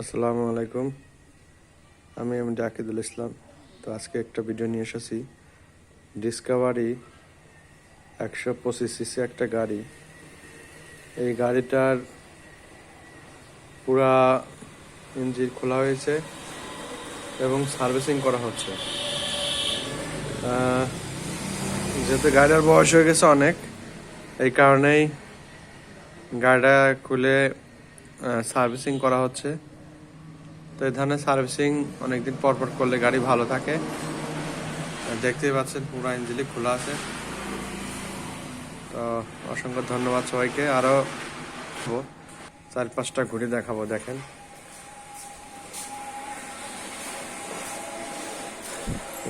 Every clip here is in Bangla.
আসসালামু আলাইকুম। আমি আমি ডাকিদুল ইসলাম। তো আজকে একটা ভিডিও নিয়ে এসেছি। ডিসকাভারি একশো পঁচিশ সিসি একটা গাড়ি। এই গাড়িটার পুরা ইঞ্জিন খোলা হয়েছে এবং সার্ভিসিং করা হচ্ছে। যেহেতু গাড়িটার বয়স হয়ে গেছে অনেক, এই কারণেই গাড়িটা খুলে সার্ভিসিং করা হচ্ছে। তো এই ধরনের সার্ভিসিং অনেকদিন পর পর করলে গাড়ি ভালো থাকে। দেখতেই পাচ্ছেন পুরো ইঞ্জিনই খোলা আছে। তো অসংখ্য ধন্যবাদ সবাইকে। আরও চার পাঁচটা ঘুরে দেখাবো, দেখেন।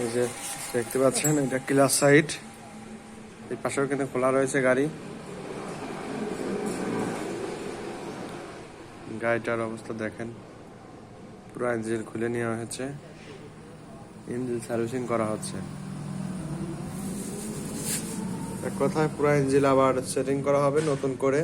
এই যে দেখতে পাচ্ছেন, এটা ক্লাস সাইড এই পাশেও কিন্তু খোলা রয়েছে গাড়ি। গাড়িটার অবস্থা দেখেন। পুরো এঞ্জেল খুলে নেওয়া হয়েছে। ইঞ্জিন সার্ভিসিং করা হচ্ছে। এক কথায় পুরো ইঞ্জিল আবার সেটিং করা হবে নতুন করে।